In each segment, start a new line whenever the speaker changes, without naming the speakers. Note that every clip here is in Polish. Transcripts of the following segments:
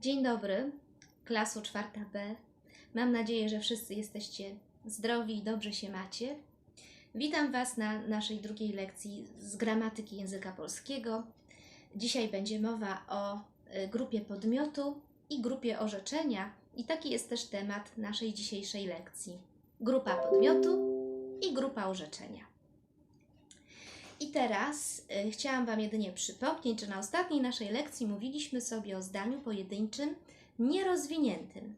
Dzień dobry, klasu 4B. Mam nadzieję, że wszyscy jesteście zdrowi i dobrze się macie. Witam Was na naszej drugiej lekcji z gramatyki języka polskiego. Dzisiaj będzie mowa o y, grupie podmiotu i grupie orzeczenia, i taki jest też temat naszej dzisiejszej lekcji: grupa podmiotu i grupa orzeczenia. I teraz y, chciałam Wam jedynie przypomnieć, że na ostatniej naszej lekcji mówiliśmy sobie o zdaniu pojedynczym nierozwiniętym.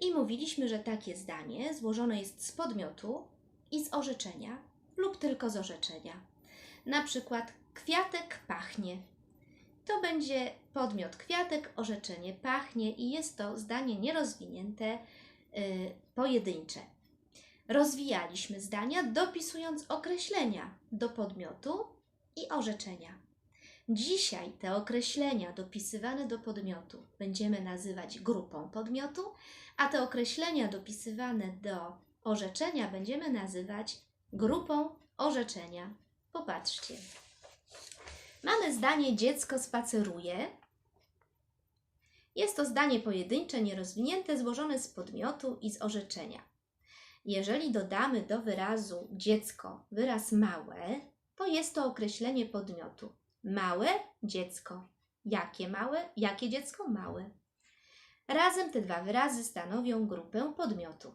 I mówiliśmy, że takie zdanie złożone jest z podmiotu i z orzeczenia lub tylko z orzeczenia. Na przykład kwiatek pachnie. To będzie podmiot kwiatek, orzeczenie pachnie i jest to zdanie nierozwinięte, y, pojedyncze. Rozwijaliśmy zdania, dopisując określenia do podmiotu i orzeczenia. Dzisiaj te określenia dopisywane do podmiotu będziemy nazywać grupą podmiotu, a te określenia dopisywane do orzeczenia będziemy nazywać grupą orzeczenia. Popatrzcie. Mamy zdanie dziecko spaceruje. Jest to zdanie pojedyncze, nierozwinięte, złożone z podmiotu i z orzeczenia. Jeżeli dodamy do wyrazu dziecko wyraz małe, to jest to określenie podmiotu. Małe dziecko. Jakie małe? Jakie dziecko? Małe. Razem te dwa wyrazy stanowią grupę podmiotu.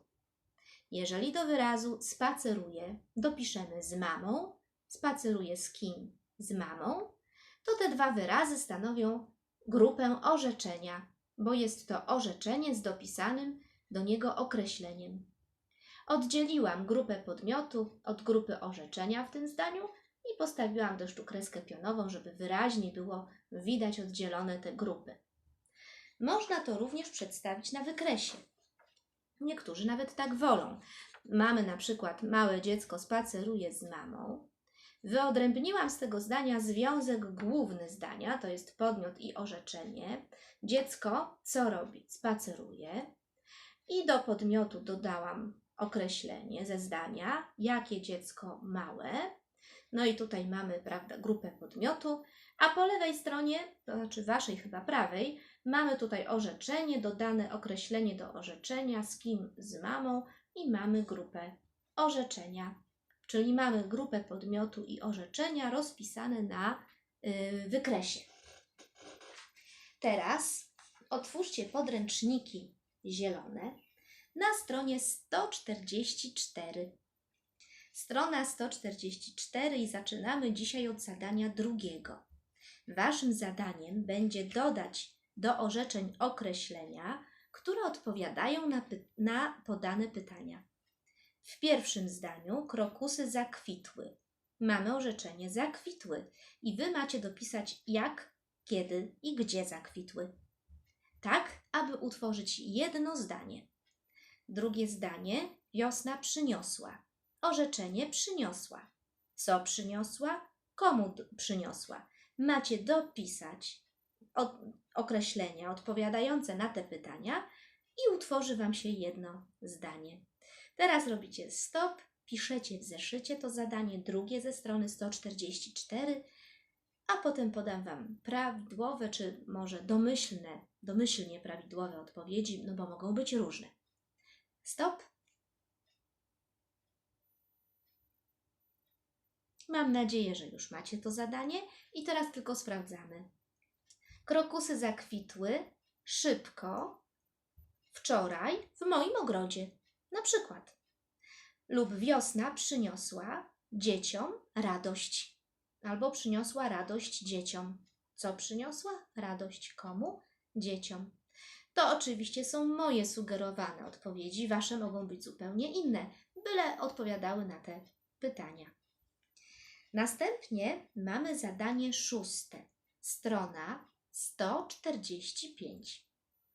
Jeżeli do wyrazu spaceruje dopiszemy z mamą, spaceruje z kim? Z mamą, to te dwa wyrazy stanowią grupę orzeczenia, bo jest to orzeczenie z dopisanym do niego określeniem. Oddzieliłam grupę podmiotu od grupy orzeczenia w tym zdaniu i postawiłam deszczu kreskę pionową, żeby wyraźnie było widać oddzielone te grupy. Można to również przedstawić na wykresie. Niektórzy nawet tak wolą. Mamy na przykład małe dziecko spaceruje z mamą. Wyodrębniłam z tego zdania związek główny zdania, to jest podmiot i orzeczenie. Dziecko co robi? Spaceruje. I do podmiotu dodałam określenie ze zdania, jakie dziecko małe. No i tutaj mamy, prawda, grupę podmiotu, a po lewej stronie, to znaczy waszej chyba prawej, mamy tutaj orzeczenie, dodane określenie do orzeczenia, z kim, z mamą i mamy grupę orzeczenia. Czyli mamy grupę podmiotu i orzeczenia rozpisane na y, wykresie. Teraz otwórzcie podręczniki zielone na stronie 144. Strona 144 i zaczynamy dzisiaj od zadania drugiego. Waszym zadaniem będzie dodać do orzeczeń określenia, które odpowiadają na, py- na podane pytania. W pierwszym zdaniu krokusy zakwitły. Mamy orzeczenie zakwitły i wy macie dopisać jak, kiedy i gdzie zakwitły. Tak, aby utworzyć jedno zdanie. Drugie zdanie wiosna przyniosła. Orzeczenie przyniosła. Co przyniosła? Komu przyniosła? Macie dopisać od, określenia odpowiadające na te pytania i utworzy Wam się jedno zdanie. Teraz robicie stop, piszecie w zeszycie to zadanie drugie ze strony 144, a potem podam Wam prawidłowe, czy może domyślne, domyślnie prawidłowe odpowiedzi, no bo mogą być różne. Stop. Mam nadzieję, że już macie to zadanie i teraz tylko sprawdzamy. Krokusy zakwitły szybko wczoraj w moim ogrodzie. Na przykład. Lub wiosna przyniosła dzieciom radość. Albo przyniosła radość dzieciom. Co przyniosła? Radość komu? Dzieciom. To oczywiście są moje sugerowane odpowiedzi, wasze mogą być zupełnie inne, byle odpowiadały na te pytania. Następnie mamy zadanie szóste, strona 145.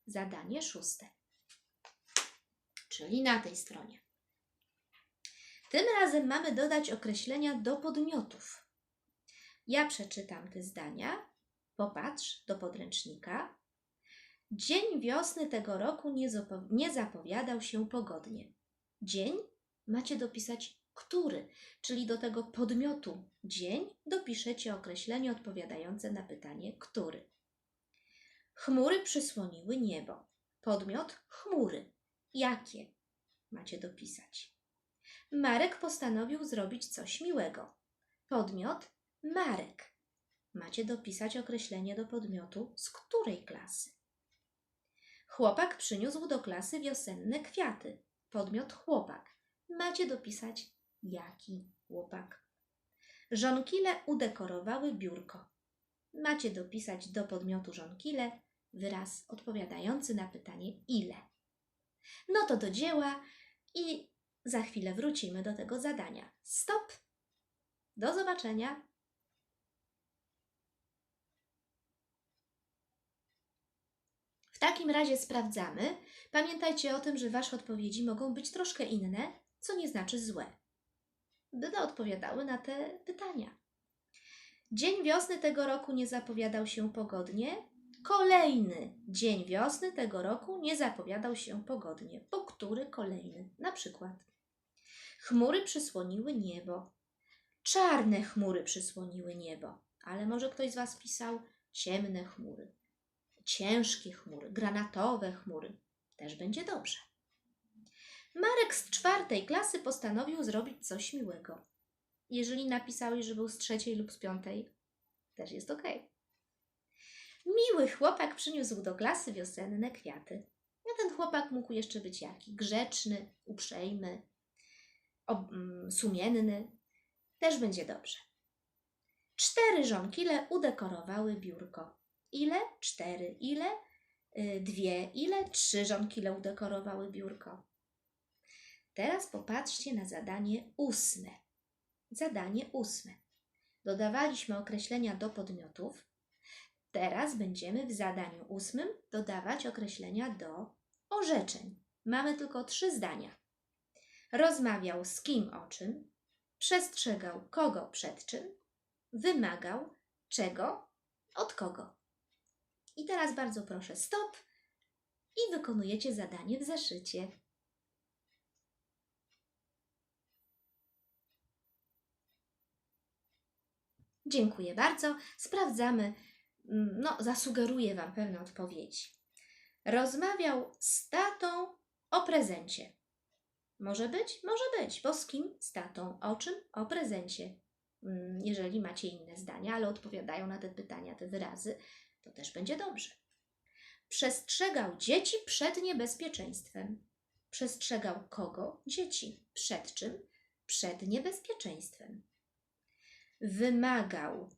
Zadanie szóste, czyli na tej stronie. Tym razem mamy dodać określenia do podmiotów. Ja przeczytam te zdania. Popatrz do podręcznika. Dzień wiosny tego roku nie, nie zapowiadał się pogodnie. Dzień macie dopisać który, czyli do tego podmiotu dzień dopiszecie określenie odpowiadające na pytanie który. Chmury przysłoniły niebo. Podmiot chmury. Jakie? Macie dopisać. Marek postanowił zrobić coś miłego. Podmiot Marek. Macie dopisać określenie do podmiotu z której klasy. Chłopak przyniósł do klasy wiosenne kwiaty. Podmiot chłopak. Macie dopisać jaki chłopak. Żonkile udekorowały biurko. Macie dopisać do podmiotu żonkile wyraz odpowiadający na pytanie ile. No to do dzieła i za chwilę wrócimy do tego zadania. Stop! Do zobaczenia! Takim razie sprawdzamy. Pamiętajcie o tym, że Wasze odpowiedzi mogą być troszkę inne, co nie znaczy złe. Będą odpowiadały na te pytania. Dzień wiosny tego roku nie zapowiadał się pogodnie. Kolejny dzień wiosny tego roku nie zapowiadał się pogodnie. Bo który kolejny? Na przykład. Chmury przysłoniły niebo. Czarne chmury przysłoniły niebo. Ale może ktoś z Was pisał ciemne chmury, ciężkie chmury, granatowe chmury. Też będzie dobrze. Marek z czwartej klasy postanowił zrobić coś miłego. Jeżeli napisałeś, że był z trzeciej lub z piątej, też jest ok. Miły chłopak przyniósł do klasy wiosenne kwiaty. A ten chłopak mógł jeszcze być jaki? Grzeczny, uprzejmy, mm, sumienny. Też będzie dobrze. Cztery żonkile udekorowały biurko. Ile? Cztery. Ile? Y, Dwie. Ile? Trzy żonkile udekorowały biurko. Teraz popatrzcie na zadanie ósme. Zadanie ósme. Dodawaliśmy określenia do podmiotów. Teraz będziemy w zadaniu ósmym dodawać określenia do orzeczeń. Mamy tylko trzy zdania. Rozmawiał z kim o czym, przestrzegał kogo przed czym, wymagał czego od kogo. I teraz bardzo proszę stop i wykonujecie zadanie w zeszycie. Dziękuję bardzo. Sprawdzamy. Mm, No, zasugeruję Wam pewne odpowiedzi. Rozmawiał z tatą o prezencie. Może być? Może być. Bo z kim? Z tatą. O czym? O prezencie. Mm, Jeżeli macie inne zdania, ale odpowiadają na te pytania te wyrazy, to też będzie dobrze. Przestrzegał dzieci przed niebezpieczeństwem. Przestrzegał kogo? Dzieci. Przed czym? Przed niebezpieczeństwem. Wymagał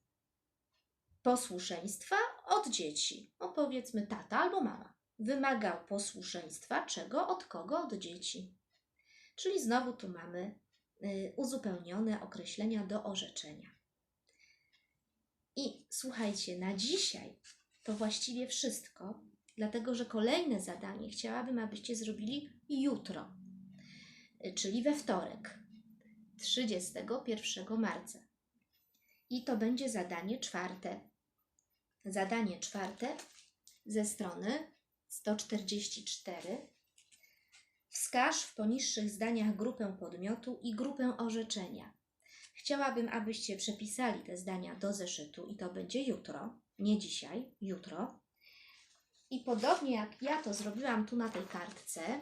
posłuszeństwa od dzieci. O powiedzmy tata albo mama. Wymagał posłuszeństwa czego? Od kogo? Od dzieci. Czyli znowu tu mamy y, uzupełnione określenia do orzeczenia. Słuchajcie, na dzisiaj to właściwie wszystko, dlatego że kolejne zadanie chciałabym, abyście zrobili jutro, czyli we wtorek, 31 marca. I to będzie zadanie czwarte. Zadanie czwarte ze strony 144. Wskaż w poniższych zdaniach grupę podmiotu i grupę orzeczenia. Chciałabym, abyście przepisali te zdania do zeszytu i to będzie jutro, nie dzisiaj, jutro. I podobnie jak ja to zrobiłam tu na tej kartce,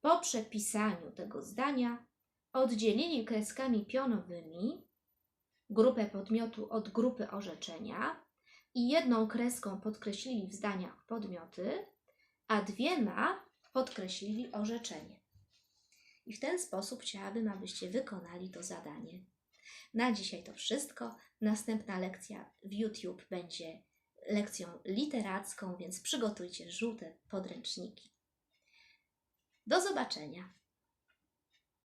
po przepisaniu tego zdania oddzielili kreskami pionowymi grupę podmiotu od grupy orzeczenia i jedną kreską podkreślili w zdaniach podmioty, a dwiema podkreślili orzeczenie. I w ten sposób chciałabym, abyście wykonali to zadanie. Na dzisiaj to wszystko. Następna lekcja w YouTube będzie lekcją literacką, więc przygotujcie żółte podręczniki. Do zobaczenia.